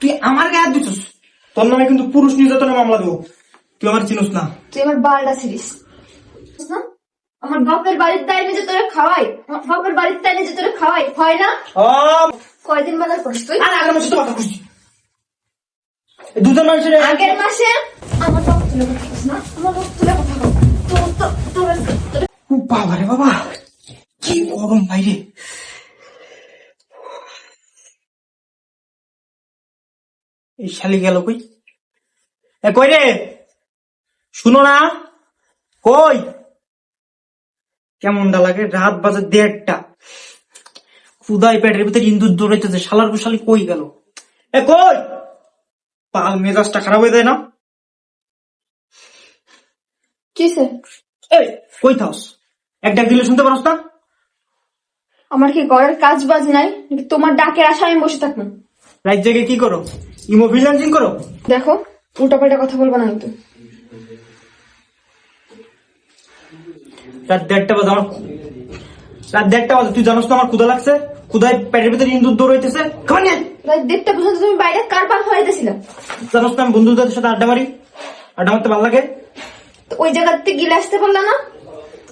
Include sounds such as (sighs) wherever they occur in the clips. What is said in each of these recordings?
তুই আমার গায়ে হাত তোর নামে কিন্তু পুরুষ নির্যাতনের মামলা দেবো। তুই আমার চিনিস না। তুই আমার বালটা ছিলিস। আমার বাপের বাড়ির তাই নিজে তোরে খাওয়াই। বাপের বাড়ির তাই নিজে তোরে খাওয়াই। হয় না? কয়দিন বাজার করিস তুই? আর আগের মাসে তো দুজন মানুষের আগের মাসে আমার বাপ তুলে কথা না? আমার বাপ তুলে কথা বল। তোর তো তোর তোর ও বাবা রে বাবা! গরম বাইরে। এই শালি গেল কই? এ কই রে? শুনো না? কই? কেমনটা লাগে? রাত বাজে দেড়টা। খুদাই পেটের ভিতরে ইন্দুর দৌড়াইতেছে। শালার শালি কই গেল? এ কই? পাল মেজাজটা খারাপ হয়ে যায় না? কিসে এই কই থাস? এক ডাক দিলে শুনতে পারস না? আমার কি ঘরের কাজ বাজ নাই? নাকি তোমার ডাকের আশা আমি বসে থাকব? রাত জেগে কি করো? ইমো করো? দেখো উল্টা পাল্টা কথা বলব না কিন্তু। রাত দেড়টা বাজে আমার রাত দেড়টা বাজে তুই জানোস তো আমার ক্ষুদা লাগছে? ক্ষুদায় পেটের ভিতরে ইন্দুর দৌড় হইতেছে। খাবার নিয়ে রাত দেড়টা পর্যন্ত তুমি বাইরে কার পার হইতেছিলাম জানোস তো আমি বন্ধুদের সাথে আড্ডা মারি। আড্ডা মারতে ভালো লাগে। তো ওই জায়গাতে গিলে আসতে পারলা না?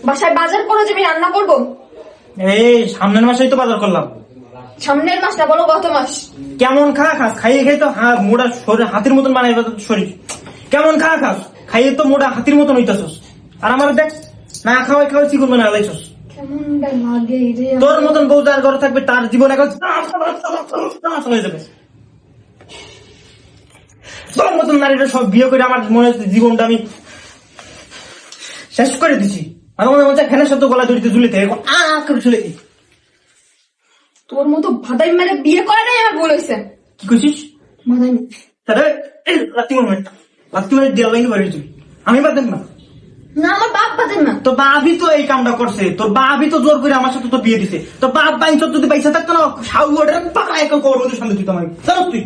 বাসায় বাজার করে যে আমি রান্না করব? এই সামনের মাসেই তো বাজার করলাম। সামনের বলো গত মাস। কেমন খা খাস? খাইয়ে খাই তো মোটা শরীর হাতির মতন বানাই শরীর। কেমন খা খাস? খাইয়ে তো মোটা হাতির মতন হইতাছস। আর আমার দেখ না খাওয়াই খাওয়াই চিকুন বানা তোর মতন বউ যার ঘরে থাকবে তার জীবন এখন হয়ে যাবে। তোর মতন নারীরা সব বিয়ে করে আমার মনে হচ্ছে জীবনটা আমি শেষ করে দিছি। আমার মনে হচ্ছে ফ্যানের গলা জড়িতে ঝুলিতে এরকম আ করে তোর মতো ভাদাই বিয়ে করে নাই আমার ভুল হয়েছে কি করছিস? তাহলে রাত্রি মনে রাত্রি মনে দেওয়া তুই আমি না। না আমার বাপ না। বাপই তো এই কামটা করছে। তোর বাপই তো জোর করে আমার সাথে তো বিয়ে দিছে। তো বাপ বাইন যদি পয়সা থাকতো না সাউ ওটা পাকা এক করব তোর সামনে তুই তো আমাকে। জানো তুই।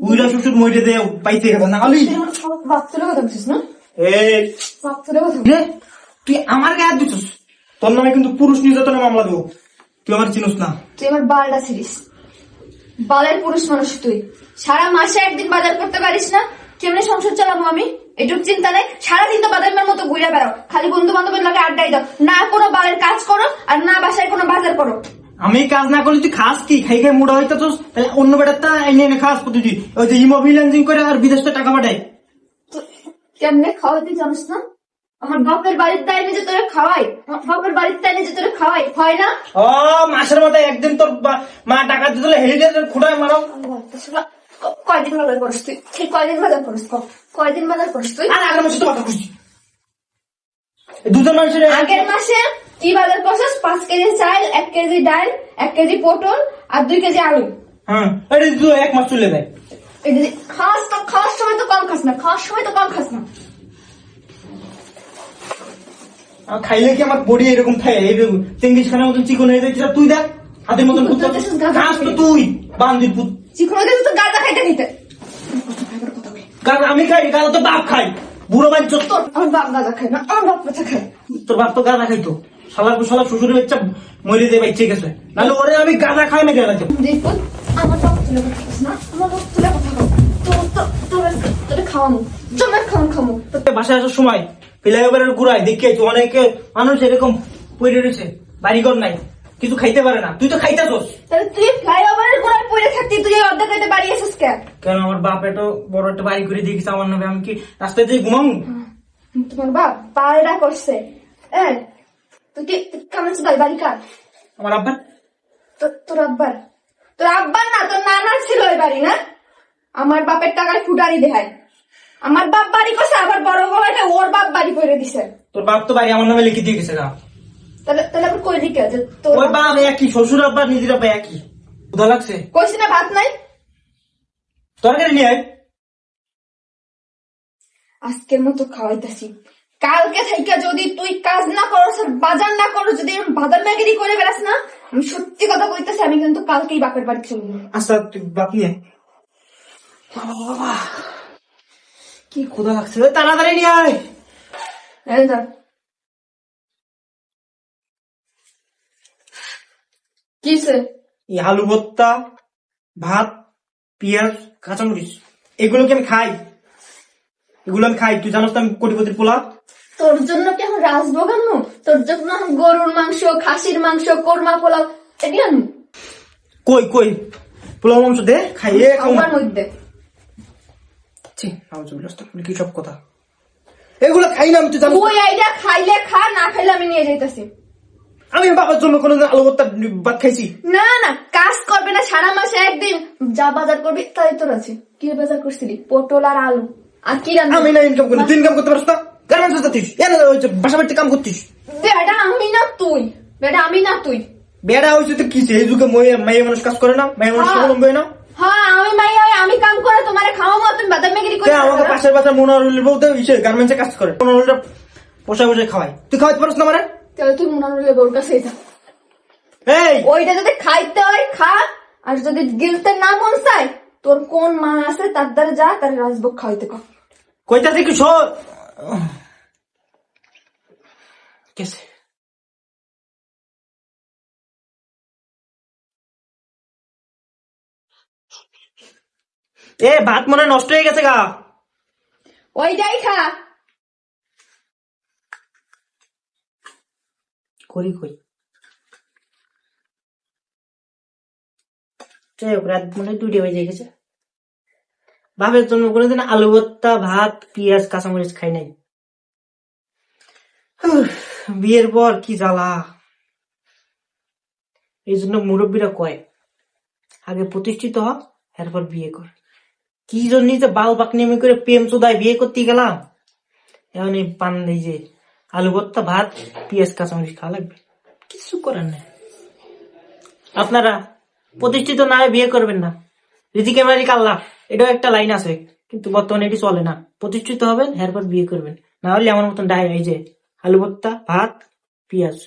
উইরা শ্বশুর মইরে দে পাইতে গেছে না। আলি বাচ্চারা কথা বলছিস না? তুই আমার গায়ে হাত দিছিস তোর নামে কিন্তু পুরুষ নির্যাতনের মামলা দেবো। তুই আমার চিনিস না। তুই আমার বালটা ছিলিস। বালের পুরুষ মানুষ তুই। সারা মাসে একদিন বাজার করতে পারিস না। কেমনে সংসার চালাবো আমি? এটুক চিন্তা নেই। সারাদিন তো বাজারের মতো ঘুরে বেড়াও। খালি বন্ধু বান্ধবের লাগে আড্ডাই দাও না কোনো বালের কাজ করো আর না বাসায় কোনো বাজার করো। আমি কাজ না করলে তুই খাস কি? খাই খাই মুড়া হইতে তাহলে অন্য বেটারটা এনে এনে খাস প্রতিদিন। ওই যে ইমো ফ্রিল্যান্সিং করে আর বিদেশ টাকা পাঠায়। তো কেমনে খাওয়াতে জানিস না? আমার বাপের বাড়ির তাই নিজে তোরে খাওয়াই। বাপের বাড়ির তাই নিজে তোরে খাওয়াই। হয় না? ও মাসের মাথায় একদিন তোর মা টাকা দিতে হেরিটেজের খুঁড়ায় মারাও ক- কয়দিন বাজার করিস তুই? ঠিক কয়দিন বাজার করিস ক? কয়দিন বাজার করিস তুই? আর আগের মাসে তো কথা খুশি দুজন মানুষের আগের মাসে কি বাজার করছিস পাঁচ কেজি চাল এক কেজি ডাল এক কেজি পটল আর দুই কেজি আলু। হ্যাঁ এক মাস চলে যায়। এই যে তো খাওয়ার সময় তো কম খাস না খাওয়ার সময় তো কম খাস না খাইলে কি আমার বডি এরকম থাকে এইরকম চেঙ্গিস খানের মতন চিকন হয়ে যাচ্ছে তুই দেখ হাতের মতন খাস তো তুই বান্দির পুত চিকন দিন তো গাঁজা খাইতে খাইতে কারণ আমি খাই কারণ তো বাপ খাই বুড়ো চোদ্দ তোর আমার বাপ গাঁজা খায় না আমার বাপ পেঁচা খায় তোর বাপ তো গাঁদা খাইতো শালার শালা শ্বশুরের বাচ্চা মরে দিয়ে বাচ্চা গেছে নাহলে ওরে আমি গাঁদা খাই না দেখুন আমার তুলে কথা না আমার তুলে কথা তোর তো তোর তোর খাওয়ামু জমের খাওয়ান খামু বাসায় আসার সময় ফ্লাইওভারের গুড়ায় দেখি আইছি অনেকে মানুষ এরকম পড়ে রয়েছে বাড়িঘর নাই কিছু খাইতে পারে না। তুই তো খাইতেছস। তাহলে তুই ফ্লাইওভারের গোড়ায় পড়ে থাকতি তুই অর্ধেক হইতে বাড়ি এসেছিস কে কেন আমার বাপ এত বড় একটা বাড়ি করে গেছে আমার নামে আমি কি রাস্তায় যেয়ে ঘুমাবো? তোমার বাপ পায়রা করছে। তুই কি কেমন বাড়ি কার? আমার আব্বা তো- তোর আব্বার? তোর আব্বার না তোর নানার ছিল ওই বাড়ি না? আমার বাপের টাকায় ফুটারি দেখায়। আমার বাপ বাড়ি করছে আবার বড় ওর বাপ বাড়ি করে দিছে। তোর বাপ তো বাড়ি আমার নামে লিখে দিয়ে গেছে গা। তাহলে তাহলে আবার কই দিকে যে তোর ওই বাপ একই শ্বশুর আব্বা নিজের আব্বা একই। ক্ষুধা লাগছে। কইছি না ভাত নাই? তরকারি নিয়ে আজকের মতো খাওয়াইতাছি। কালকে থেকে যদি তুই কাজ না করস বাজার না করো যদি এরকম বাজার ম্যাগেরি করে বেড়াস না আমি সত্যি কথা কইতেছি আমি কিন্তু কালকেই বাপের বাড়ি চলে যাব। আচ্ছা তুই বাপ। বাবা, বাবা, কি ক্ষুধা লাগছে তাড়াতাড়ি নিয়ে আয়। এই ধর। কিসে এই আলু ভর্তা ভাত পেঁয়াজ কাঁচামরিচ এগুলো কি আমি খাই? এগুলো আমি খাই তুই জানোস তো আমি কোটিপতির পোলা। তোর জন্য কি এখন রাজভোগ আনব? তোর জন্য এখন গরুর মাংস খাসির মাংস কোরমা পোলাও এটি আনব। কই কই? পোলাও মাংস দে খাইয়ে মধ্যে। ছি নাউজুবিল্লাহ, আস্তাগফিরুল্লাহ, কি সব কথা? এগুলো খাই না আমি তুই জানো ওই আইডিয়া খাইলে খা না খাইলে আমি নিয়ে যাইতেছি। আমি বাবার জন্য আলু ভর্তা ভাত খাইছি। না না কাজ করবে না সারা মাসে একদিন যা বাজার করবি তাই তোর আছে। কি বাজার করছিলি? পটল আর আলু। আর কি রান্না? আমি না ইনকাম করি তুই ইনকাম করতে পারছ না? গার্মেন্টস বাসা বাড়িতে কাম করতিস। বেটা আমি না তুই। বেটা আমি না তুই। বেড়া তো কি এই যুগে মেয়ে মানুষ কাজ করে না মেয়ে মানুষ হ্যাঁ। হয় না। হ্যাঁ আমি আমি কাম করে তোমারে খাওয়াবো তুমি বাদাম মেগিরি করে আমাকে? পাশের মনোরুলের ইসে গার্মেন্টসে কাজ করে। মনোরুলটা পোষা পোষা খাওয়াই তুই খাওয়াইতে পারছ না তাহলে তুই মনারুলের বউর কাছে যা। এই! ওইটা যদি খাইতে হয় খা। আর যদি গিলতে না মন চায় তোর কোন মা আছে তার দ্বারা যা তার রাজভোগ খাওয়াইতে কর। কইতাছে কি শোন? (sighs) কেসে এ ভাত মনে নষ্ট হয়ে গেছে গা। ওইটাই খা। করি কই যাই হোক রাত মনে হয় দুইটা বেজে গেছে। বাপের জন্য কোনোদিন আলু, ভর্তা, ভাত, পেঁয়াজ, কাঁচামরিচ খাই নাই। বিয়ের পর কি জ্বালা। এই জন্য মুরব্বীরা কয়, আগে প্রতিষ্ঠিত হ, এরপর বিয়ে কর। কি জন্য যে বাল পাকনিমি করে প্রেম চোদায় বিয়ে করতে গেলাম? এখন এই পান এই যে আলু, ভর্তা, ভাত, পেঁয়াজ, কাঁচামরিচ খাওয়া লাগবে। কিছু করার নেই। আপনারা প্রতিষ্ঠিত না বিয়ে করবেন না। রিজিকে মালিক আল্লাহ। এটাও একটা লাইন আছে, কিন্তু বর্তমানে এটি চলে না। প্রতিষ্ঠিত হবেন এরপর বিয়ে করবেন। না হলে আমার মতন ডায় এই যে আলু ভর্তা ভাত, পেঁয়াজ।